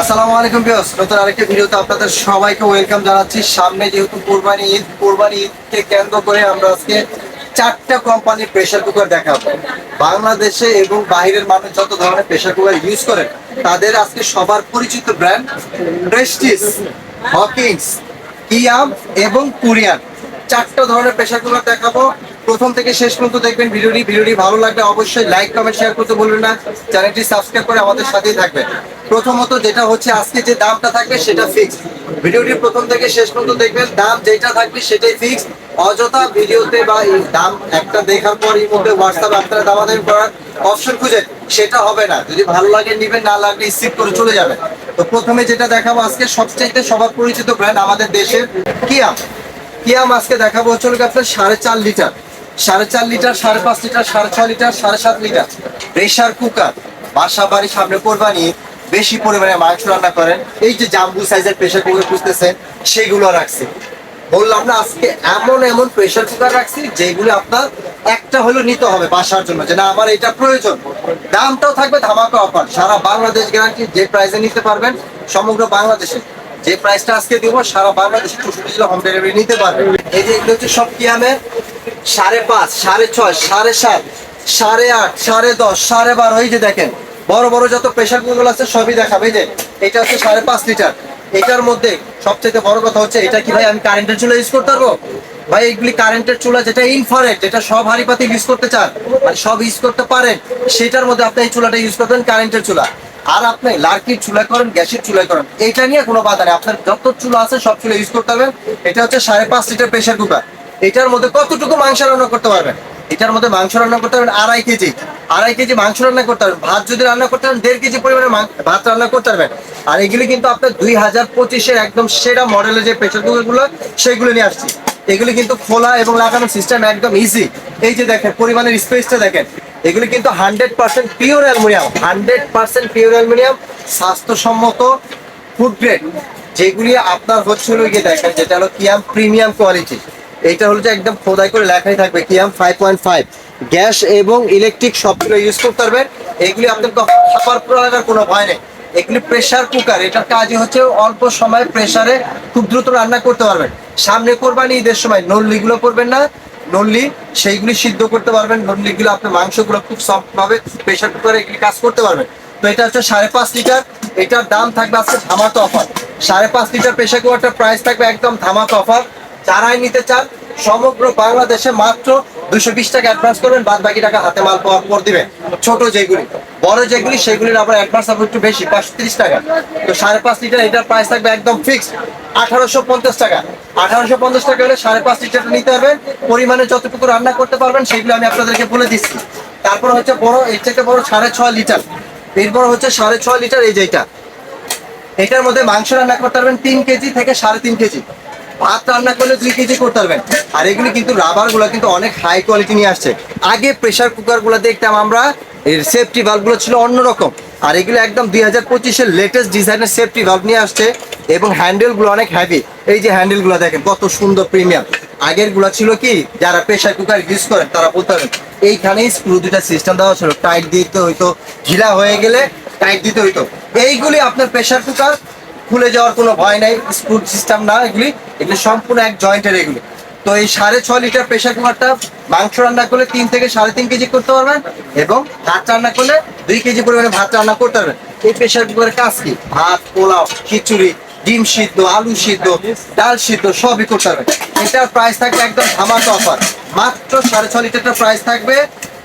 আসসালামু আলাইকুম বিয়স নতুন আরেকটি ভিডিওতে আপনাদের সবাইকে ওয়েলকাম জানাচ্ছি। সামনে যেহেতু কোরবানি ঈদ, কোরবানি ঈদকে কেন্দ্র করে আমরা আজকে চারটা কোম্পানির প্রেসার কুকার দেখাবো। বাংলাদেশে এবং বাইরের মানুষ যত ধরনের প্রেসার কুকার ইউজ করেন, তাদের আজকে সবার পরিচিত ব্র্যান্ড প্রেস্টিজ হকিংস কিয়াম এবং কুরিয়ান চারটা ধরনের প্রেসার কুকার দেখাবো। প্রথম থেকে শেষ পর্যন্ত দেখবেন ভিডিওটি। ভিডিওটি ভালো লাগলে অবশ্যই লাইক কমেন্ট শেয়ার করতে বলবেন না। চ্যানেলটি সাবস্ক্রাইব করে আমাদের সাথেই থাকবেন। প্রথমত যেটা হচ্ছে আজকে যে দামটা থাকবে সেটা ফিক্স ভিডিওটি প্রথম থেকে শেষ পর্যন্ত দেখবেন। দাম যেটা থাকবে সেটাই ফিক্স অযথা ভিডিওতে বা দাম একটা দেখার পর এই মধ্যে হোয়াটসঅ্যাপ আপনারা দামাদামি করার অপশন খুঁজে সেটা হবে না। যদি ভালো লাগে নিবেন, না লাগলে স্কিপ করে চলে যাবেন। তো প্রথমে যেটা দেখাবো আজকে সবচাইতে সবার পরিচিত ব্র্যান্ড আমাদের দেশের কিয়াম। কিয়াম আজকে দেখাবো হচ্ছে আপনার সাড়ে চার লিটার। সাড়ে চার লিটার, সাড়ে পাঁচ লিটার, সাড়ে ছয় লিটার, সাড়ে সাত লিটার। প্রেশার কুকার, বাসা বাড়ির সামনে কোরবানি, বেশি পরিমাণে মাংস রান্না করেন। এই যে জাম্বু সাইজের প্রেশার কুকার খুঁজতেছেন, সেগুলো রাখছি। বললাম না, আজকে এমন এমন প্রেশার কুকার রাখছি, যেগুলো আপনার একটা হলো নিতে হবে বাসার জন্য, যে না, আমার এটা প্রয়োজন। দামটাও থাকবে ধামাকা অফার। সারা বাংলাদেশ গ্যারান্টি যে প্রাইসে নিতে পারবেন, সমগ্র বাংলাদেশে। যে প্রাইসটা আজকে দিব, সারা বাংলাদেশে চৌষট্টি হোম ডেলিভারি নিতে পারবেন। এই যে এগুলো হচ্ছে সব কিয়ামের সাড়ে পাঁচ, সাড়ে ছয়, সাড়ে সাত, সাড়ে আট, সাড়ে দশ, সাড়ে বারো। এই যে দেখেন, বড় বড় যত প্রেশার কুকার আছে, সবই দেখাবে। যে, এটা হচ্ছে সাড়ে পাঁচ লিটার। এটার মধ্যে সবচেয়ে বড় কথা হচ্ছে, এটা কি ভাই, আমি কারেন্টের চুলা ইউজ করতে পারব? ভাই, এগুলি কারেন্টের চুলা যেটা ইনফারেট যেটা সব হাড়ি পাতি ইউজ করতে চান মানে সব ইউজ করতে পারেন, সেটার মধ্যে আপনি এই চুলাটা ইউজ করবেন কারেন্টের চুলা। আর আপনি লার্কির চুলা করেন, গ্যাসের চুলা করেন এটা নিয়ে কোনো বাধা নেই। আপনার যত চুলা আছে, সব চুলা ইউজ করতে পারবেন। এটা হচ্ছে সাড়ে পাঁচ লিটার প্রেশার কুকার। এটার মধ্যে কতটুকু মাংস রান্না করতে পারবেন? এটার মধ্যে মাংস রান্না করতে পারবেন আড়াই কেজি। আড়াই কেজি মাংস রান্না করতে পারবেন। ভাত যদি রান্না করতে পারেন, দেড় কেজি পরিমাণে ভাত রান্না করতে পারবেন। আর এগুলি কিন্তু আপনার দুই হাজার পঁচিশের একদম সেরা মডেলের যে প্রেশার কুকারগুলো সেগুলো নিয়ে আসছি। এগুলি কিন্তু খোলা এবং লাগানোর সিস্টেম একদম ইজি এই যে দেখেন, পরিমাণের স্পেসটা দেখেন। এগুলি কিন্তু hundred percent pure aluminium hundred percent pure aluminium স্বাস্থ্যসম্মত ফুড গ্রেড যেগুলি আপনার হচ্ছিল গিয়ে দেখেন, যেটা হলো কিয়াম প্রিমিয়াম কোয়ালিটি এইটা হলো যে একদম খোদাই করে লেখাই থাকবে Kiam five point five gas এবং ইলেকট্রিক সবগুলো ইউজ করতে পারবেন। এগুলি আপনার খাবার পুরো লাগার কোনো ভয় নেই। এগুলি প্রেসার কুকার এটার কাজই হচ্ছে অল্প সময় প্রেসারে খুব দ্রুত রান্না করতে পারবেন। সামনে কোরবানি, ঈদের সময় নল্লিগুলো করবেন না। নল্লি, সেইগুলি সিদ্ধ করতে পারবেন। নল্লিগুলো আপনার মাংসগুলো খুব সফট ভাবে প্রেসার কুকারে এগুলি কাজ করতে পারবেন। তো এটা হচ্ছে সাড়ে পাঁচ লিটার। এটার দাম থাকবে আজকে ধামাকা অফার সাড়ে পাঁচ লিটার প্রেসার কুকারটার প্রাইস থাকবে একদম ধামাকা অফার যারাই নিতে চান, সমগ্র বাংলাদেশে মাত্র দুশো বিশ টাকা অ্যাডভান্স করবেন বাদ বাকি টাকা হাতে মাল পাওয়ার পর দিবেন। ছোট যেগুলি, বড় যেগুলি, সেগুলির আবার অ্যাডভান্স হবে একটু বেশি পাঁচশো তিরিশ টাকা। তো সাড়ে পাঁচ লিটার এটার প্রাইস থাকবে একদম ফিক্সড আঠারোশো পঞ্চাশ টাকা। আঠারোশো পঞ্চাশ টাকা হলে সাড়ে পাঁচ লিটারটা নিতে পারবেন পরিমাণে যতটুকু রান্না করতে পারবেন, সেগুলো আমি আপনাদেরকে বলে দিচ্ছি। তারপর হচ্ছে বড়, এর থেকে বড় সাড়ে ছয় লিটার। এরপর হচ্ছে সাড়ে ছয় লিটার এই যেটা এটার মধ্যে মাংস রান্না করতে পারবেন তিন কেজি থেকে সাড়ে তিন কেজি। ভাত রান্না করলে দুই কেজি করতে পারবেন। আর এগুলি কিন্তু রাবারগুলো কিন্তু অনেক হাই কোয়ালিটি নিয়ে আসছে। আগে প্রেসার কুকারগুলো দেখতাম আমরা, এর সেফটি গুলো ছিল অন্যরকম। আর এগুলো একদম দুই হাজার পঁচিশের লেটেস্ট ডিজাইনের সেফটি ভাল্ব নিয়ে আসছে এবং হ্যান্ডেলগুলো অনেক হ্যাভি এই যে হ্যান্ডেলগুলো দেখেন, কত সুন্দর প্রিমিয়াম আগেরগুলো ছিল কি, যারা প্রেসার কুকার ইউজ করেন, তারা বলতে পারেন, এইখানেই স্ক্রু দুটা সিস্টেম দেওয়া ছিল। টাইট দিতে হইতো, ঢিলা হয়ে গেলে টাইট দিতে হইতো। এইগুলি আপনার প্রেসার কুকার খুলে যাওয়ার কোনো ভয় নাই, স্ক্রু সিস্টেম না, এগুলি এগুলি সম্পূর্ণ এক জয়েন্টের এগুলি। তো এই সাড়ে ছয় লিটার প্রেসার কুকারটা মাংস রান্না করলে তিন থেকে সাড়ে তিন কেজি করতে পারবেন এবং ভাত রান্না করলে দুই কেজি পরিমাণে ভাত রান্না করতে পারবেন। এই প্রেসার কুকারের কাজ কি? ভাত, পোলাও, খিচুড়ি, ডিম সিদ্ধ, আলু সিদ্ধ, ডাল সিদ্ধ, সবই করতে পারবেন। এটার প্রাইস থাকবে একদম ধামাকা অফার মাত্র সাড়ে ছয় লিটারটা প্রাইস থাকবে,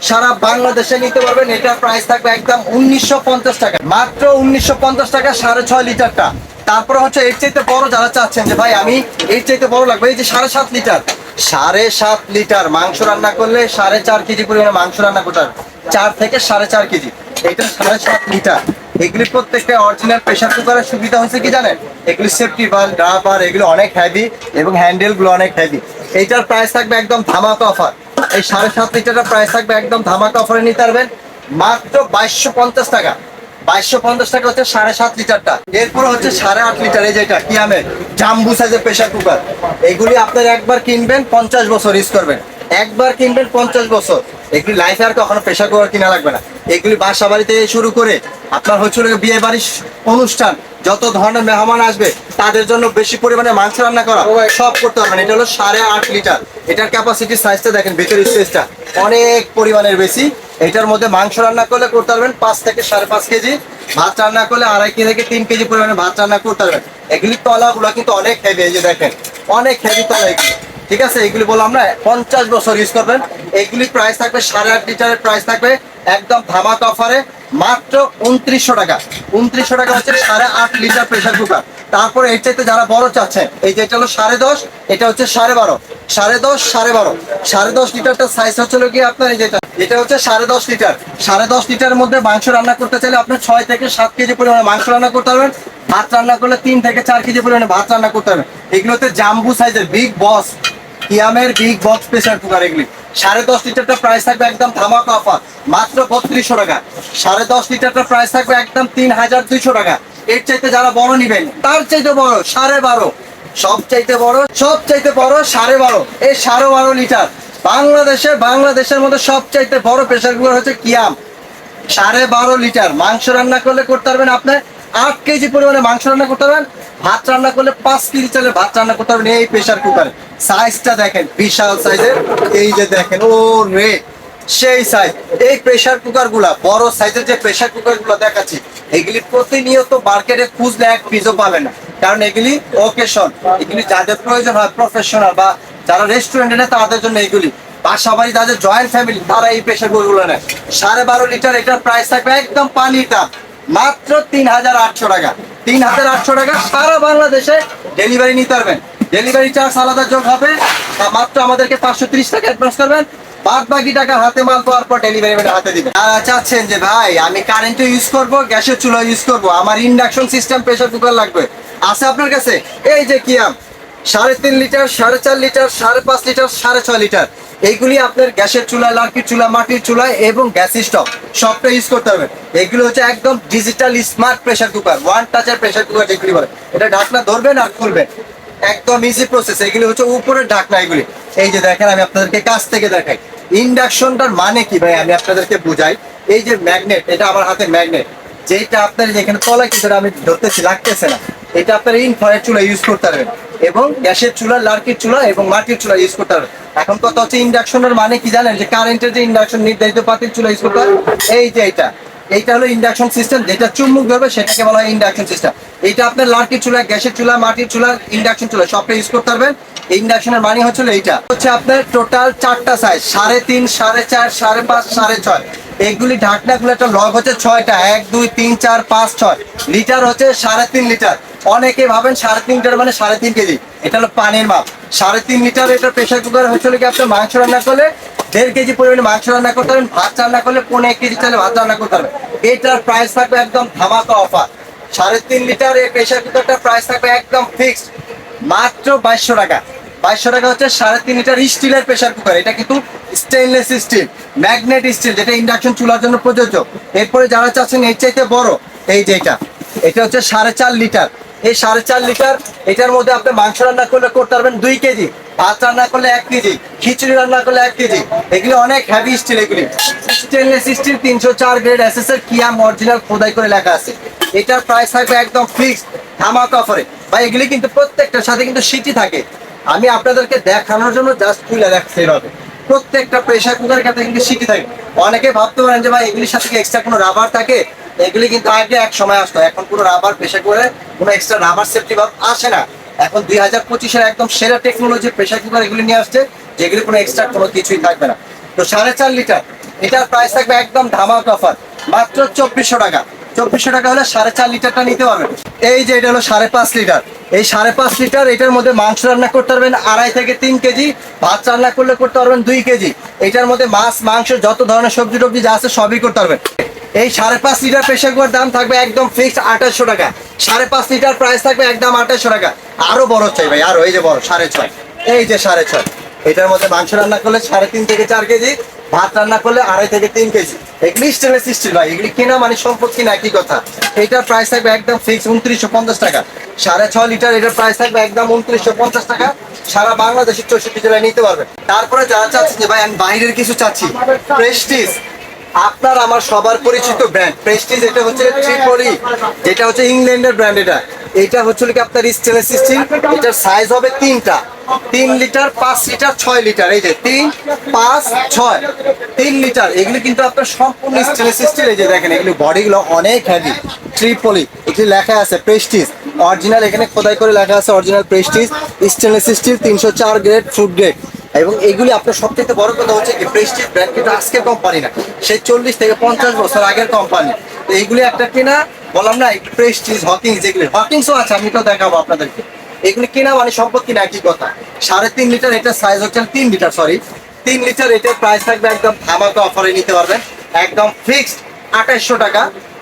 সারা বাংলাদেশে নিতে পারবেন। এটার প্রাইস থাকবে একদম উনিশশো পঞ্চাশ টাকা। মাত্র উনিশশো পঞ্চাশ টাকা সাড়ে ছয় লিটারটা তারপরে হচ্ছে এর চাইতে বড় যারা চাচ্ছেন যে, ভাই, আমি এর চাইতে বড় লাগবে এই যে সাড়ে সাত লিটার। সাড়ে সাত লিটার মাংস রান্না করলে সাড়ে চার কেজি পরিমাণে মাংস রান্না করতে। চার থেকে সাড়ে চার কেজি। এটা সাড়ে সাত লিটার। এগুলি প্রত্যেকটা অরিজিনাল প্রেসার কুকারের সুবিধা হচ্ছে কি জানেন? এগুলি সেফটি বাল ড্রাবার এগুলো অনেক হেভি এবং হ্যান্ডেলগুলো অনেক হেভি এইটার প্রাইস থাকবে একদম ধামাকা অফার এই সাড়ে সাত লিটারের প্রাইস থাকবে একদম ধামাকা অফারে নিতে পারবেন। মাত্র বাইশশো পঞ্চাশ টাকা। বাইশশো পঞ্চাশ টাকা হচ্ছে সাড়ে সাত লিটারটা। এরপর হচ্ছে সাড়ে আট লিটার এই যেটা জাম্বু সাইজের প্রেসার কুকার এগুলি আপনার একবার কিনবেন পঞ্চাশ বছর ইউজ করবেন। একবার কিনবেন পঞ্চাশ বছর। এগুলি লাইফে আর কখনো প্রেসার কুকার কিনা লাগবে না। এগুলি বাসা বাড়ি থেকে শুরু করে আপনার হচ্ছে হলো বিয়ে বাড়ির অনুষ্ঠান যত ধরনের মেহমান আসবে তাদের জন্য বেশি পরিমাণে মাংস রান্না করা সব করতে পারবেন। এটা হলো সাড়ে আট লিটার। এটার ক্যাপাসিটি সাইজটা দেখেন ভেতরের স্পেসটা অনেক পরিমাণের বেশি। এটার মধ্যে মাংস রান্না করলে করতে পারবেন পাঁচ থেকে সাড়ে পাঁচ কেজি, ভাত রান্না করলে আড়াই কেজি থেকে তিন কেজি পরিমাণে ভাত রান্না করতে পারবেন। এগুলি তলাগুলো কিন্তু অনেক হেভি এই যে দেখেন, অনেক হেভি তলা এগুলি। ঠিক আছে? এগুলি বললাম না, পঞ্চাশ বছর ইউজ করবেন। এগুলি প্রাইস থাকবে সাড়ে আট লিটারের প্রাইস থাকবে একদম ধামাক অফারে মাত্র উনত্রিশশো টাকা। উনত্রিশশো টাকা হচ্ছে সাড়ে আট লিটার প্রেশার কুকার তারপরে এর চাইতে যারা বড় চাচ্ছেন, এই যে এটা হলো সাড়ে দশ, এটা হচ্ছে সাড়ে বারো। সাড়ে দশ, সাড়ে বারো। সাড়ে দশ লিটারটা সাইজ হচ্ছে হলো কি আপনার এই যেটা এটা হচ্ছে সাড়ে দশ লিটার। সাড়ে দশ লিটারের মধ্যে মাংস রান্না করতে চাইলে আপনি ছয় থেকে সাত কেজি পরিমাণে মাংস রান্না করতে পারবেন। ভাত রান্না করলে তিন থেকে চার কেজি পরিমাণে ভাত রান্না করতে পারবেন। এগুলোতে জাম্বু সাইজের বিগ বস, ইয়ামের বিগ বক্স প্রেসার কুকার এগুলি। সাড়ে দশ লিটারটা প্রাইস থাকবে একদম ধামাকা অফার, মাত্র বত্রিশশো টাকা। সাড়ে দশ লিটারটা প্রাইস থাকবে একদম তিন হাজার দুইশো টাকা। এর চাইতে যারা বড় নিবেন, তার চাইতে বড় সাড়ে বারো। সব চাইতে বড় সব চাইতে বড় সাড়ে বারো। এই সাড়ে বারো লিটার বাংলাদেশে, বাংলাদেশের মধ্যে সব চাইতে বড় প্রেসার কুকার হচ্ছে কিয়াম সাড়ে বারো লিটার। মাংস রান্না করলে করতে পারবেন আপনি আট কেজি পরিমাণে মাংস রান্না করতে পারবেন। ভাত রান্না করলে পাঁচ কেজি চালের ভাত রান্না করতে পারবেন এই প্রেসার কুকারে সাইজটা দেখেন, বিশাল সাইজের এই যে দেখেন, ও রে, সেই সাইজ এই প্রেসার কুকারগুলা, বড় সাইজের যে প্রেসার কুকারগুলো দেখাচ্ছি, এগুলি প্রতিনিয়ত মার্কেটে খুঁজলে এক পিসও পাবে না। কারণ এগুলি ওকেশন এগুলি যাদের প্রয়োজন হয় প্রফেশনাল বা যারা রেস্টুরেন্টে নেয় তাদের জন্য এগুলি বাসা যাদের জয়েন্ট ফ্যামিলি তারা এই প্রেশার কুকারগুলো নেয়। সাড়ে বারো লিটার এটার প্রাইস থাকবে একদম দাম মাত্র তিন হাজার আটশো টাকা। তিন হাজার আটশো টাকা সারা বাংলাদেশে ডেলিভারি নিতে পারবেন। ডেলিভারি চার্জ আলাদা যোগ হবে। তা মাত্র আমাদেরকে পাঁচশো ত্রিশ টাকা অ্যাডভান্স করবেন। বাদ বাকি টাকা হাতে মাল পাওয়ার পর ডেলিভারি হাতে দিবেন। আর চাচ্ছেন যে, ভাই, আমি কারেন্টও ইউজ করব, গ্যাসের চুলা ইউজ করব। আমার ইন্ডাকশন সিস্টেম প্রেশার কুকার লাগবে। আছে আপনার কাছে? এই যে কিয়াম। সাড়ে তিন লিটার, সাড়ে চার লিটার, সাড়ে পাঁচ লিটার, সাড়ে ছয় লিটার। এইগুলি আপনার গ্যাসের চুলা লার্কির চুলা, মাটির চুলা এবং গ্যাস স্টক। সবটা ইউজ করতে হবে। এগুলো হচ্ছে একদম digital smart pressure cooker one টাচের pressure cooker যেগুলি বলে। এটা ঢাকনা ধরবেন আর খুলবেন। একদম ইজি প্রসেস এগুলি হচ্ছে উপরের ঢাকনা এগুলি। এই যে দেখেন, আমি আপনাদেরকে কাছ থেকে দেখাই। ইন্ডাকশনটার মানে কি ভাই? আমি আপনাদেরকে বুঝাই। এই যে ম্যাগনেট এটা আমার হাতে ম্যাগনেট যেটা আপনার যেখানে তলায় কিন্তু আমি ধরতেছি, লাগতেছে না। এটা আপনার ইনফ্রারেড চুলা ইউজ করতে পারবেন। এবং গ্যাসের চুলা, লার্কির চুলা এবং মাটির চুলা ইউজ করতে পারবেন। এখন কথা হচ্ছে ইন্ডাকশনের মানে কি জানেন? যে কারেন্টের যে ইন্ডাকশন নির্ধারিত পাতির চুলা ইউজ করতে এই যে এটা, এইটা হলো ইন্ডাকশন সিস্টেম যেটা চুম্বক ধরবে, সেটাকে বলা হয় ইন্ডাকশন সিস্টেম এটা আপনার লার্কির চুলা, গ্যাসের চুলা, মাটির চুলা ইন্ডাকশন চুলা, সবটা ইউজ করতে পারবেন। ইন্ডাকশনের মানে হচ্ছে এইটা। হচ্ছে আপনার টোটাল চারটা সাইজ সাড়ে তিন, সাড়ে চার, সাড়ে পাঁচ, সাড়ে ছয়। এইগুলি ঢাকনাগুলো একটা লগ হচ্ছে ছয়টা। এক, দুই, তিন, চার, পাঁচ, ছয়। লিটার হচ্ছে সাড়ে তিন লিটার। অনেকে ভাবেন সাড়ে তিন লিটার মানে সাড়ে তিন কেজি। এটা হলো পানির মাপ। সাড়ে তিন লিটার এটা প্রেশার কুকার হচ্ছে কি আপনার মাংস রান্না করলে দেড় কেজি পরিমাণে মাংস রান্না করতে পারবেন, ভাত রান্না করলে পনেরো এক কেজি চালে ভাত রান্না করতে পারবেন। এটার প্রাইস থাকবে একদম ধামাকা অফার সাড়ে তিন লিটার এই প্রেশার কুকারটার প্রাইস থাকবে একদম ফিক্সড মাত্র বাইশশো টাকা। বাইশশো টাকা হচ্ছে সাড়ে তিন লিটার স্টিলের প্রেশার কুকার এটা কিন্তু স্টেনলেস স্টিল ম্যাগনেট স্টিল যেটা ইন্ডাকশন চুলার জন্য প্রযোজ্য। এরপরে যারা চাচ্ছেন এর চাইতে বড়, এই যে এটা। এটা হচ্ছে সাড়ে চার লিটার। এই সাড়ে চার লিটার, এটার মধ্যে আপনি মাংস রান্না করলে করতে পারবেন দুই কেজি, ভাত রান্না করলে এক কেজি, খিচুড়ি রান্না করলে এক কেজি। এগুলি অনেক হ্যাভি স্টিল এগুলি। স্টেনলেস স্টিল তিনশো চার গ্রেড এস এস এর কিয়াম অরিজিনাল খোদাই করে লেখা আছে। এটার প্রাইস থাকবে একদম ফিক্সড ধামাক অফারে বা এগুলি কিন্তু প্রত্যেকটার সাথে কিন্তু সিটি থাকে। আমি আপনাদেরকে দেখানোর জন্য জাস্ট খুলে রাখছি এভাবে। প্রত্যেকটা প্রেশার কুকারের কাছে কিন্তু সিটি থাকে। অনেকে ভাবতে পারেন যে ভাই, এগুলির সাথে এক্সট্রা কোনো রাবার থাকে? এগুলি কিন্তু আগে এক সময় আসতো। এখন কোনো রাবার প্রেশার কুকারে কোনো এক্সট্রা রাবার সেফটি ভাব আসে না। এখন দুই হাজার পঁচিশের একদম সেরা টেকনোলজি প্রেশার কুকার এগুলি নিয়ে আসছে, যেগুলি কোনো এক্সট্রা কোনো কিছুই থাকবে না। তো সাড়ে চার লিটার এটার প্রাইস থাকবে একদম ধামাক অফার মাত্র চব্বিশশো টাকা। চব্বিশশো টাকা হলে সাড়ে চার লিটারটা নিতে পারবেন। এই যে এটা হলো সাড়ে পাঁচ লিটার এই সাড়ে পাঁচ লিটার এটার মধ্যে মাংস রান্না করতে পারবেন আড়াই থেকে তিন কেজি, ভাত রান্না করলে করতে পারবেন দুই কেজি। এটার মধ্যে মাছ, মাংস, যত ধরনের সবজি টবজি যা আছে সবই করতে পারবেন। এই সাড়ে পাঁচ লিটার প্রেশার কুকার দাম থাকবে একদম ফিক্সড আঠাশশো টাকা। সাড়ে পাঁচ লিটার প্রাইস থাকবে একদম আঠাশশো টাকা। আরও বড় চাই ভাই, আরও, এই যে বড়, সাড়ে ছয়। এই যে সাড়ে ছয়। এটার মধ্যে মাংস রান্না করলে সাড়ে তিন থেকে চার কেজি, ভাত রান্না করলে আড়াই থেকে তিন কেজি। এগুলি স্টেনলেস স্টিল ভাই, এগুলি কেনা মানে সম্পদ কিনা একই কথা। এটার প্রাইস থাকবে একদম ফিক্স উনত্রিশশো পঞ্চাশ টাকা। সাড়ে ছয় লিটার এটার প্রাইস থাকবে একদম উনত্রিশশো পঞ্চাশ টাকা। সারা বাংলাদেশের চৌষট্টি জেলায় নিতে পারবে। তারপরে যারা চাচ্ছেন যে ভাই, আমি বাইরের কিছু চাচ্ছি। প্রেস্টিজ আপনার আমার সবার পরিচিত ব্র্যান্ড প্রেস্টিজ এটা হচ্ছে ট্রিপলি যেটা হচ্ছে ইংল্যান্ডের ব্র্যান্ড এটা। এটা হচ্ছে কি আপনার স্টেনলেস স্টিল এটার সাইজ হবে তিনটা। তিন লিটার, পাঁচ লিটার, ছয় লিটার। এই যে তিন, পাঁচ, ছয়। তিন লিটার। এগুলি কিন্তু আপনার সম্পূর্ণ স্টেনলেস স্টিল এই যে দেখেন, এগুলি বডিগুলো অনেক হেভি ট্রিপলি এগুলি লেখা আছে প্রেস্টিজ অরিজিনাল এখানে খোদাই করে লেখা আছে অরিজিনাল প্রেস্টিজ স্টেনলেস স্টিল তিনশো চার গ্রেড ফুড গ্রেড এবং এগুলি আপনার সবথেকে বড় কথা হচ্ছে কি প্রেস্টিজ ব্র্যান্ড কিন্তু আজকের কোম্পানি না। সেই চল্লিশ থেকে পঞ্চাশ বছর আগের কোম্পানি তো এইগুলি একটা কিনা, বললাম না প্রেস্টিজ হকিংস যেগুলি হকিংসও আছে, আমি তো দেখাবো আপনাদেরকে। এগুলি কিনা মানে সম্পদ কিনা একই কথা। সাড়ে তিন লিটার এটার সাইজ হচ্ছে তিন লিটার সরি তিন লিটার, এটার প্রাইস থাকবে একদম ধামাকা অফারে নিতে পারবেন। একদম ফিক্সড আঠাশশো টাকা।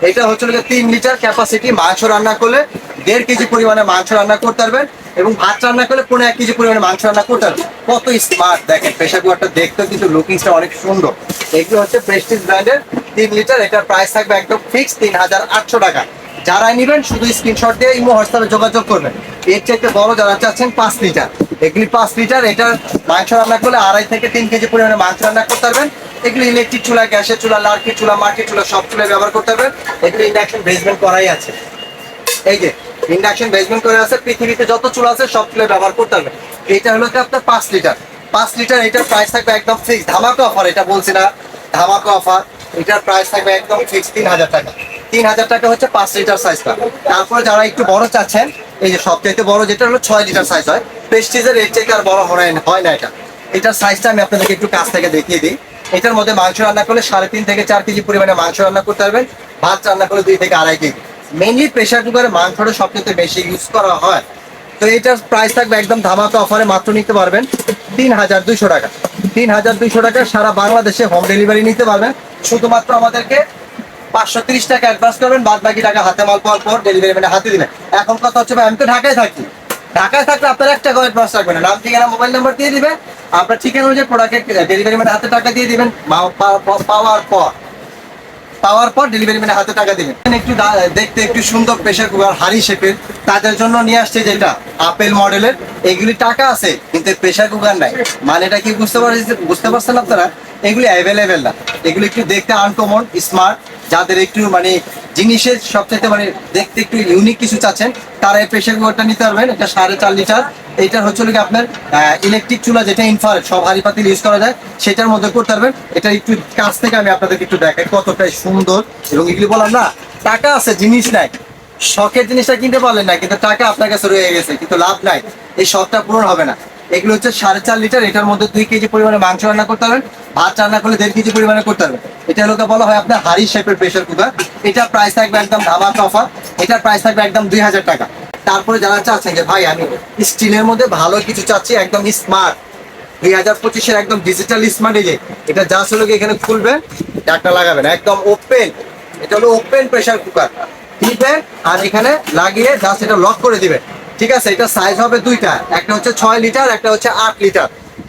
এটা হচ্ছে তিন লিটার ক্যাপাসিটি মাংস রান্না করলে দেড় কেজি পরিমাণে মাংস রান্না করতে পারবেন। এবং ভাত রান্না করলে পনেরো এক কেজি পরিমাণে মাংস রান্না করতে পারবেন। কত স্মার্ট দেখেন প্রেশার কুকারটা দেখতেও কিন্তু লুকিংসটা অনেক সুন্দর। এগুলো হচ্ছে প্রেস্টিজ ব্র্যান্ডের তিন লিটার এটার প্রাইস থাকবে একদম ফিক্স তিন হাজার আটশো টাকা। যারা নিবেন, শুধু স্ক্রিনশট দিয়ে ইমো হোয়াটসঅ্যাপে যোগাযোগ করবেন। এর চাইতে বড় যারা চাচ্ছেন, পাঁচ লিটার এগুলি পাঁচ লিটার এটা মাংস রান্না করলে আড়াই থেকে তিন কেজি পরিমাণে মাংস রান্না করতে পারবেন। এগুলি ইলেকট্রিক চুলা, গ্যাসের চুলা লার্কি চুলা, মাটির চুলা, সব চুলা ব্যবহার করতে পারবেন। এগুলি ইন্ডাকশন বেসমেন্ট করাই আছে। এই যে ইন্ডাকশন বেসমেন্ট করে আছে, পৃথিবীতে যত চুলা আছে সব চুলা ব্যবহার করতে পারবেন এটা হলো আপনার পাঁচ লিটার? পাঁচ লিটার এটার প্রাইস থাকবে একদম ফিক্স ধামাকা অফার এটা বলছি না, ধামাকা অফার এটার প্রাইস থাকবে একদম ফিক্স তিন হাজার টাকা। তিন হাজার টাকা হচ্ছে পাঁচ লিটার সাইজটা তারপরে যারা একটু বড় চাচ্ছেন, এই যে সবচাইতে বড় যেটা হলো ছয় লিটার সাইজ হয়। পেস্টিজের এর চাইতে আর বড় হয় হয় না এটা। এটার সাইজটা আমি আপনাদেরকে একটু কাছ থেকে দেখিয়ে দিই। এটার মধ্যে মাংস রান্না করলে সাড়ে তিন থেকে চার কেজি পরিমাণে মাংস রান্না করতে পারবেন। ভাত রান্না করলে দুই থেকে আড়াই কেজি। মেনলি প্রেশার কুকারে মাংসটা সবচেয়ে বেশি ইউজ করা হয়। তো এটার প্রাইস থাকবে একদম ধামাকা অফারে মাত্র নিতে পারবেন তিন হাজার দুইশো টাকা। তিন হাজার দুইশো টাকা সারা বাংলাদেশে হোম ডেলিভারি নিতে পারবেন। শুধুমাত্র আমাদেরকে পাঁচশো তিরিশ টাকা অ্যাডভান্স করবেন বাদ বাকি টাকা হাতে মাল পাওয়ার পর ডেলিভারি মানে হাতে দিবেন। এখন কথা হচ্ছে ভাই, আমি তো ঢাকায় থাকি। ঢাকায় থাকলে আপনার এক টাকা অ্যাডভান্স রাখবেন না। নাম, ঠিকানা মোবাইল নাম্বার দিয়ে দিবেন। আপনার ঠিকানা অনুযায়ী প্রোডাক্টের ডেলিভারি মানে হাতে টাকা দিয়ে দিবেন পাওয়ার পর। পাওয়ার পর ডেলিভারি ম্যানের হাতে টাকা দিবেন একটু দেখতে একটু সুন্দর প্রেশার কুকার হাড়ি শেপের। তাদের জন্য নিয়ে আসছে যেটা, আপেল মডেলের। এগুলি টাকা আছে, কিন্তু প্রেশার কুকার নাই। মানে এটা কি বুঝতে পারছেন বুঝতে পারছেন আপনারা? এগুলি অ্যাভেলেবেল না। এগুলি একটু দেখতে আনকমন স্মার্ট যাদের একটু মানে জিনিসের সবচেয়ে মানে দেখতে একটু ইউনিক কিছু চাচ্ছেন, তারা এই প্রেশার কুকারটা নিতে পারবেন, এটা সাড়ে চার লিটার এটা হচ্ছে কি আপনার ইলেকট্রিক চুলা যেটা ইনফ্রারেড সব হাড়ি পাতিল ইউজ করা যায়, সেটার মধ্যে করতে পারবেন। এটা একটু কাছ থেকে আমি আপনাদেরকে একটু দেখাই কতটাই সুন্দর। এবং এগুলি বললাম না, টাকা আছে, জিনিস নাই। শখের জিনিসটা কিনতে পারলেন না, কিন্তু টাকা আপনার কাছে রয়ে গেছে, কিন্তু লাভ নাই। এই শখটা পূরণ হবে না। এগুলো হচ্ছে সাড়ে চার লিটার এটার মধ্যে দুই কেজি পরিমাণে মাংস রান্না করতে পারবেন ভাত রান্না করলে দেড় কেজি পরিমাণে করতে পারবেন এটা লোকে বলা হয় আপনার হাড়ি শেপের প্রেশার কুকার এটা প্রাইস থাকবে একদম ধামাকা অফার এটার প্রাইস থাকবে একদম দুই হাজার টাকা। তারপরে যারা চাচ্ছেন যে, ভাই, আমি স্টিলের মধ্যে ভালো কিছু চাচ্ছি, একদম স্মার্ট দুই হাজার পঁচিশের একদম ডিজিটাল স্মার্ট যে, এটা যা হলো এখানে খুলবেন ডাকটা লাগাবেন, একদম ওপেন এটা হলো ওপেন প্রেশার কুকার দিবেন আর এখানে লাগিয়ে জাস্ট এটা লক করে দিবেন ঠিক আছে, এটা সাইজ হবে দুইটা। একটা হচ্ছে ছয় লিটার একটা হচ্ছে আট লিটার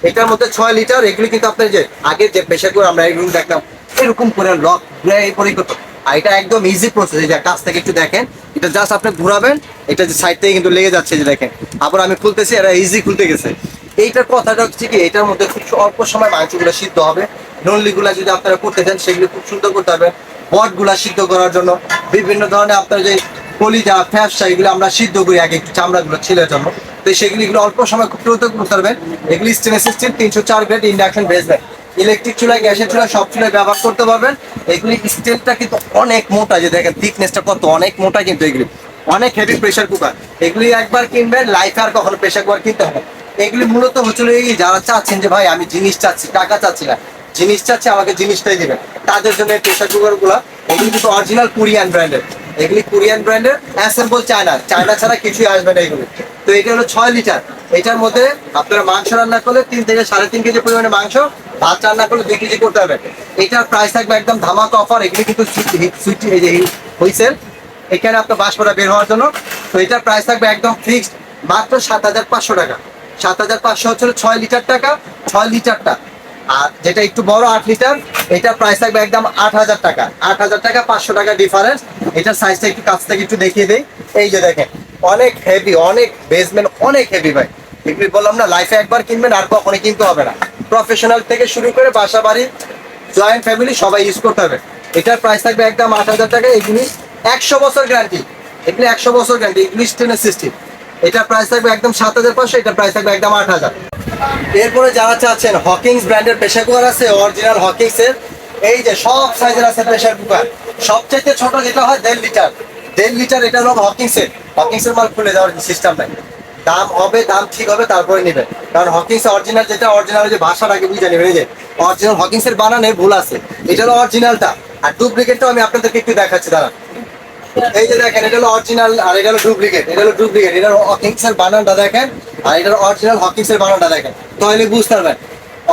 এটার মধ্যে ছয় লিটার এগুলি কিন্তু আপনার যে, আগের যে প্রেশার কুকার আমরা এরকম দেখলাম, এরকম করে লক এরপরে করতো আর এটা একদম ইজি প্রসেস এই যে কাছ থেকে একটু দেখেন, এটা জাস্ট আপনি ঘুরাবেন, এটা যে সাইড থেকে কিন্তু লেগে যাচ্ছে যে দেখেন। আবার আমি খুলতেছি এটা ইজি খুলতে গেছে। এইটার কথাটা হচ্ছে কি, এটার মধ্যে খুব অল্প সময় মাংসগুলো সিদ্ধ হবে। নল্লিগুলা যদি আপনারা করতে চান, সেগুলো খুব সুন্দর করতে হবে বটগুলা সিদ্ধ করার জন্য। বিভিন্ন ধরনের আপনার যে কলিজা ফ্যাপসা এগুলো আমরা সিদ্ধ করি আগে একটু চামড়াগুলো ছেলের জন্য। তো সেগুলি এগুলো অল্প সময় খুব দ্রুত করতে পারবেন এগুলি স্টেনলেস তিনশো চার গ্রেড ইন্ডাকশন বেসবেন ইলেকট্রিক চুলা গ্যাসের চুলা সব চুলায় ব্যবহার করতে পারবেন। এগুলি স্টিলটা কিন্তু অনেক মোটা, যে দেখেন থিকনেসটা কত, অনেক মোটা কিন্তু এগুলি। অনেক হেভি প্রেশার কুকার এগুলি একবার কিনবেন লাইফে আর কখনো প্রেশার কুকার কিনতে হবে এগুলি মূলত হচ্ছে এই যারা চাচ্ছেন যে, ভাই, আমি জিনিস চাচ্ছি, টাকা চাচ্ছি না। জিনিস চাচ্ছি, আমাকে জিনিসটাই দিবেন। তাদের জন্য প্রেশার কুকারগুলা, এগুলি কিন্তু অরিজিনাল কোরিয়ান ব্র্যান্ডের এগুলি কোরিয়ান ব্র্যান্ডের অ্যাসেম্বল চায়না। চায়না ছাড়া কিছুই আসবে না এগুলি। তো এটা হলো ছয় লিটার। এটার মধ্যে আপনারা মাংস রান্না করলে তিন থেকে সাড়ে তিন কেজি পরিমাণে মাংস, ভাত রান্না করলে দুই কেজি করতে হবে। এটার প্রাইস থাকবে একদম ধামাকা অফার এগুলি কিন্তু সুইট এখানে আপনার বাষ্পটা বের হওয়ার জন্য। তো এটার প্রাইস থাকবে একদম ফিক্সড মাত্র সাত হাজার পাঁচশো টাকা। সাত হাজার পাঁচশো হচ্ছে ছয় লিটার টাকা। ছয় লিটারটা আর যেটা একটু বড় আট লিটার, এটা প্রাইস থাকবে একদম আট হাজার টাকা। আট হাজার টাকা, পাঁচশো টাকা ডিফারেন্স এটার সাইজটা একটু কাছ থেকে একটু দেখিয়ে দেই। এই যে দেখেন, অনেক হেভি অনেক বেসমেন্ট অনেক হেভি ভাই। এগুলি বললাম না লাইফে একবার কিনবেন, আর কখনো কিনতে হবে না। প্রফেশনাল থেকে শুরু করে বাসা বাড়ি জয়েন্ট ফ্যামিলি সবাই ইউজ করতে হবে। এটার প্রাইস থাকবে একদম আট হাজার টাকা, এগুলি একশো বছর গ্যারান্টি এগুলি একশো বছর গ্যারান্টি ইংলিশ টেনের সিস্টেম এটার প্রাইস থাকবে একদম সাত হাজার পাঁচশো এটার প্রাইস থাকবে একদম আট হাজার। এরপরে যারা চাচ্ছেন হকিংস ব্র্যান্ডের প্রেশার কুকার আছে অরিজিনাল হকিংস এর, এই যে সব সাইজের আছে প্রেশার কুকার সবচেয়ে ছোট যেটা হয়, দেড় লিটার। দেড় লিটার এটা হলো হকিংস এর। হকিংস এর মাল খুলে দেওয়ার সিস্টেম নাই দাম হবে, দাম ঠিক হবে, তারপরে নেবেন কারণ হকিংস অরিজিনাল যেটা অরিজিনাল যে ভাষাটাকে বুঝে নেবেন এই যে অরিজিনাল হকিংস এর বানানে ভুল আছে। এটা হলো অরিজিনালটা আর ডুপ্লিকেটটাও আমি আপনাদেরকে একটু দেখাচ্ছি দাঁড়া এই যে দেখেন, এটা হলো অরিজিনাল আর এটা হলো ডুপ্লিকেট এটা হলো ডুপ্লিকেট এটা হকিংস এর বানানটা দেখেন, আর এটা অরিজিনাল হকিংস এর বানানটা দেখেন। তাহলে বুঝতে পারবেন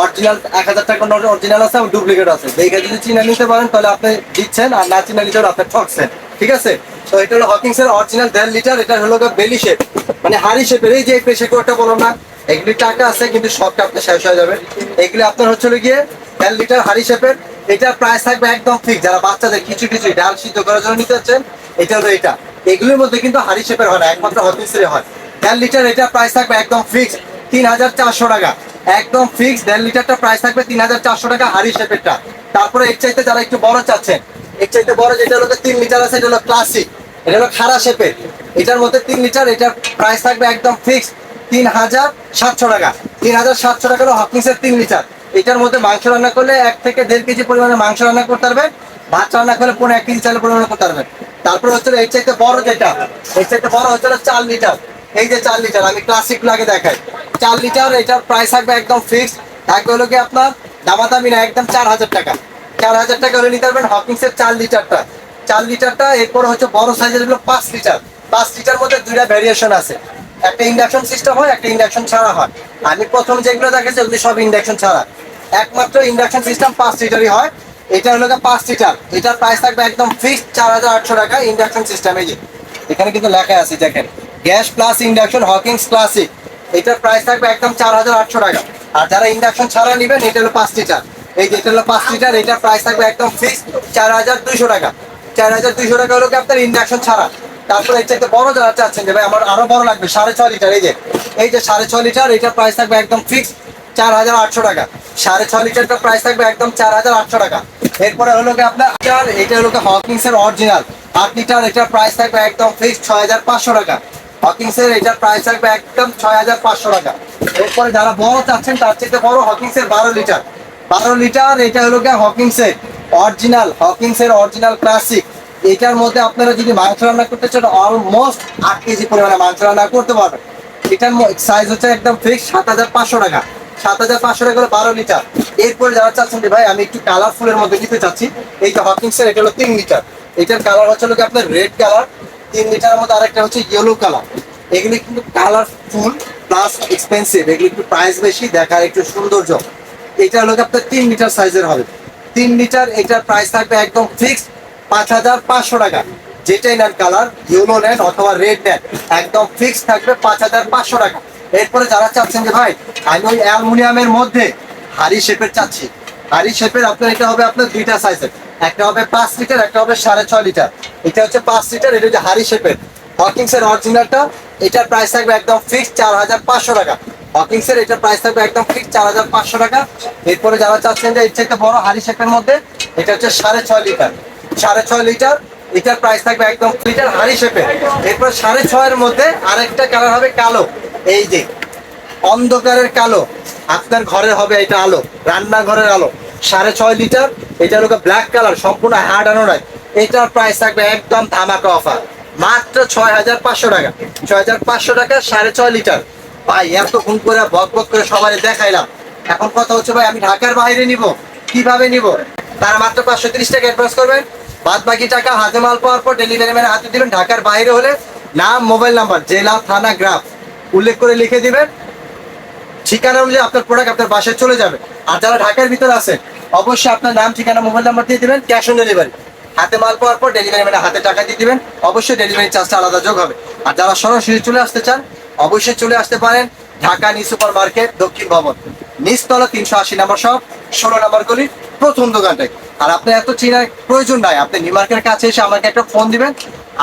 অরিজিনাল এক হাজার টাকা অরিজিনাল আছে ডুপ্লিকেট আছে। দেখে যদি চিনে নিতে পারেন, তাহলে আপনি দিচ্ছেন, আর না চিনে নিতে আপনি ঠকছেন। ঠিক আছে? তো এটা হলো হকিংস এর অরিজিনাল দেড় লিটার এটা হলো বেলি শেপ মানে হাড়ি শেপের এই যে প্রেশার কুকারটা বললাম না, এগুলি টাকা আছে, কিন্তু সবটা আপনি শেষ হয়ে যাবে। এগুলি আপনার হচ্ছে গিয়ে দেড় লিটার হাড়ি শেপের এটার প্রাইস থাকবে একদম ঠিক যারা বাচ্চাদের কিছু কিছু ডাল সিদ্ধ করার জন্য নিতে চাচ্ছেন এটা হলো এটা। এগুলোর মধ্যে কিন্তু হাড়ি শেপের হয় না, একমাত্র হকিংসের হয়। দেড় লিটার এটার প্রাইস থাকবে একদম ফিক্স তিন হাজার চারশো টাকা। একদম ফিক্স দেড় লিটারটা প্রাইস থাকবে তিন হাজার চারশো টাকা হাড়ি শেপেরটা। তারপরে এর চাইতে যারা একটু বড় চাচ্ছেন, এর চাইতে বড় যেটা হলো তিন লিটার আছে, এটা হলো ক্লাসিক এটা হলো খাড়া শেপের। এটার মধ্যে তিন লিটার, এটার প্রাইস থাকবে একদম ফিক্স তিন হাজার সাতশো টাকা। তিন হাজার সাতশো টাকা হলো হকিংসের তিন লিটার। এটার মধ্যে মাংস রান্না করলে এক থেকে দেড় কেজি পরিমাণে মাংস রান্না করতে পারবেন। ভাত রান্না করলে পনেরো এক কেজি চালের পরিমাণে করতে পারবেন। তারপরে হচ্ছে এর চাইতে বড় যেটা এর চাইতে বড় হচ্ছে চার লিটার। এই যে চার লিটার, আমি ক্লাসিক লাগে দেখাই। চার লিটার, এটার প্রাইস থাকবে একদম ফিক্স থাকবে হলো কি আপনার দামাদামি না, একদম চার হাজার টাকা। চার হাজার টাকা হলে নিতে পারবেন হকিংসের চার লিটারটা। চার লিটারটা, এরপর হচ্ছে বড় সাইজের হলো পাঁচ লিটার। পাঁচ লিটার মধ্যে দুইটা ভ্যারিয়েশন আছে। একটা ইন্ডাকশন সিস্টেম হয়, একটা ইন্ডাকশন ছাড়া হয়। আমি প্রথম যেগুলো দেখেছি ওগুলি সব ইন্ডাকশন ছাড়া। একমাত্র ইন্ডাকশন সিস্টেম পাঁচ লিটারই হয়। এটা হলো পাঁচ লিটার এটার প্রাইস থাকবে একদম ফিক্সড চার হাজার আটশো টাকা ইন্ডাকশন সিস্টেম এই যে। এখানে কিন্তু লেখা আছে, দেখেন। Gas plus induction Hawkins classic এটার প্রাইস থাকবে একদম চার হাজার আটশো টাকা। আর যারা ইন্ডাকশন ছাড়া নেবেন, এটা হলো পাঁচ লিটার এই যে, এটা হলো পাঁচ লিটার এটার প্রাইস থাকবে একদম ফিক্সড চার হাজার দুইশো টাকা। চার হাজার দুইশো টাকা হলো কি আপনার ইন্ডাকশন ছাড়া। তারপরে এর চাইতে বড় যারা চাচ্ছেন, যে ভাই আমার আরও বড় লাগবে, সাড়ে ছয় লিটার এই যে। এই যে সাড়ে ছয় লিটার এটার প্রাইস থাকবে একদম ফিক্সড চার হাজার আটশো টাকা। সাড়ে ছয় লিটারটা প্রাইস থাকবে একদম চার হাজার আটশো টাকা। এরপরে হলো কি আপনার এটা হলো হকিংস এর অরিজিনাল আট লিটার এটার প্রাইস থাকবে একদম ফিক্সড ছয় হাজার পাঁচশো টাকা। হকিংস এর এটার প্রাইস থাকবে একদম ছয় হাজার পাঁচশো টাকা। এরপরে যারা বড় চাচ্ছেন, তার চাইতে বড় হকিংস এর বারো লিটার। বারো লিটার, এটা হলো কি হকিংস এর অরিজিনাল হকিংস এর অরিজিনাল ক্লাসিক এটার মধ্যে আপনারা যদি মাংস রান্না করতে চান অলমোস্ট আট কেজি পরিমাণে মাংস রান্না করতে পারবেন। এটার সাইজ হচ্ছে একদম ফিক্স সাত হাজার পাঁচশো টাকা। সাত হাজার পাঁচশো টাকা হলো বারো লিটার। এরপরে যারা চাচ্ছেন ভাই, আমি একটু কালারফুলের মধ্যে নিতে চাচ্ছি, এই যে হকিংস এর, এটা হলো তিন লিটার। এটার কালার হচ্ছে হলো আপনার রেড কালার তিন লিটারের মধ্যে আরেকটা হচ্ছে ইয়েলো কালার এগুলি কিন্তু কালারফুল প্লাস এক্সপেন্সিভ এগুলি একটু প্রাইস বেশি, দেখার একটু সৌন্দর্য। এটা হলো আপনার তিন লিটার সাইজের হবে। তিন লিটার, এটার প্রাইস থাকবে একদম ফিক্সড পাঁচ হাজার পাঁচশো টাকা। যেটাই নেন কালার ইউনো নেন অথবা রেড নেন, একদম ফিক্সড থাকবে পাঁচ হাজার পাঁচশো টাকা। এরপরে যারা চাচ্ছেন যে ভাই, আমি ওই অ্যালুমিনিয়ামের মধ্যে হাড়ি শেপের চাচ্ছি। হাড়ি শেপের আপনার এটা হবে আপনার দুইটা সাইজের একটা হবে পাঁচ লিটার, একটা হবে সাড়ে ছয় লিটার। এটা হচ্ছে পাঁচ লিটার, এটা হচ্ছে হাড়ি শেপের। হকিংস এর অরিজিনালটা এটার প্রাইস থাকবে একদম ফিক্সড চার হাজার পাঁচশো টাকা। হকিংস এর এটার প্রাইস থাকবে একদম ফিক্সড চার হাজার পাঁচশো টাকা। এরপরে যারা চাচ্ছেন যে এর চাইতে বড় হাড়ি শেপের মধ্যে, এটা হচ্ছে সাড়ে ছয় লিটার। সাড়ে ছয় লিটার, এটার প্রাইস থাকবে একদম লিটার হাড়ি শেপের। এরপর সাড়ে ছয়ের মধ্যে আরেকটা কালার হবে কালো। এই যে, অন্ধকারের কালো, আপনার ঘরের হবে এটা আলো, রান্নাঘরের আলো। সাড়ে ছয় লিটার, এটা হলো ব্ল্যাক কালার সম্পূর্ণ হার্ড আনোরাই এটার প্রাইস থাকবে একদম ধামাকা অফার মাত্র ছয় হাজার পাঁচশো টাকা। ছয় হাজার পাঁচশো টাকা, সাড়ে ছয় লিটার। ভাই, এত ফোন করে, বক বক করে সবাই দেখাইলাম। এখন কথা হচ্ছে, ভাই, আমি ঢাকার বাইরে নিব। কীভাবে নিব? তারা মাত্র পাঁচশো তিরিশ টাকা অ্যাডভান্স করবেন। বাদ বাকি টাকা হাতে মাল পাওয়ার পর ডেলিভারি ম্যানের হাতে দিবেন। ঢাকার বাইরে হলে নাম মোবাইল নাম্বার জেলা, থানা গ্রাফ উল্লেখ করে লিখে দিবেন। ঠিকানা অনুযায়ী আপনার প্রোডাক্ট আপনার বাসায় চলে যাবে। আর যারা ঢাকার ভিতরে আছেন, অবশ্যই আপনার নাম, ঠিকানা মোবাইল নাম্বার দিয়ে দিবেন ক্যাশ অন ডেলিভারি হাতে মাল পাওয়ার পর ডেলিভারি মানে হাতে টাকা দিয়ে দিবেন, অবশ্যই ডেলিভারি চার্জটা আলাদা যোগ হবে। আর যারা সরাসরি চলে আসতে চান, অবশ্যই চলে আসতে পারেন ঢাকা নি সুপার মার্কেট দক্ষিণ ভবন। নিচতলা তিনশো আশি নাম্বার সব ষোলো নাম্বার গলি, প্রথম দোকানটাই। আর আপনার এত চিনার প্রয়োজন নাই। আপনি নিউ মার্কেটের কাছে এসে আমাকে একটা ফোন দিবেন।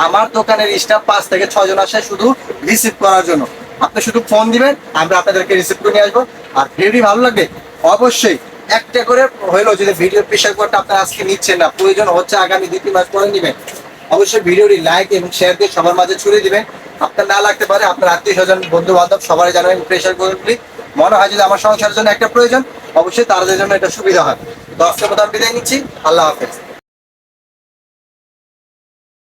আমার দোকানের স্টাফ পাঁচ থেকে ছয় জন আসে শুধু রিসিভ করার জন্য। আপনি শুধু ফোন দিবেন, আমরা আপনাদেরকে রিসিভ করে নিয়ে আসব। আর ভিডিও ভালো লাগবে অবশ্যই একটা করে হইল যদি ভিডিও প্রেশার কুকারটা আপনারা আজকে নিচ্ছেন না, প্রয়োজন হচ্ছে আগামী দুই, তিন মাস পরে নেবেন। অবশ্যই ভিডিওটি লাইক এবং শেয়ার দিয়ে সবার মাঝে ছড়িয়ে দিবেন। আপনার না লাগতে পারে, আপনার আত্মীয় স্বজন বন্ধু বান্ধব সবাই জানাবেন প্রেশার কুকারগুলি মনে হয় যদি আমার সংসারের জন্য একটা প্রয়োজন, অবশ্যই তাদের জন্য এটা সুবিধা হয় মতো আমি বিদায় নিচ্ছি। আল্লাহ হাফেজ।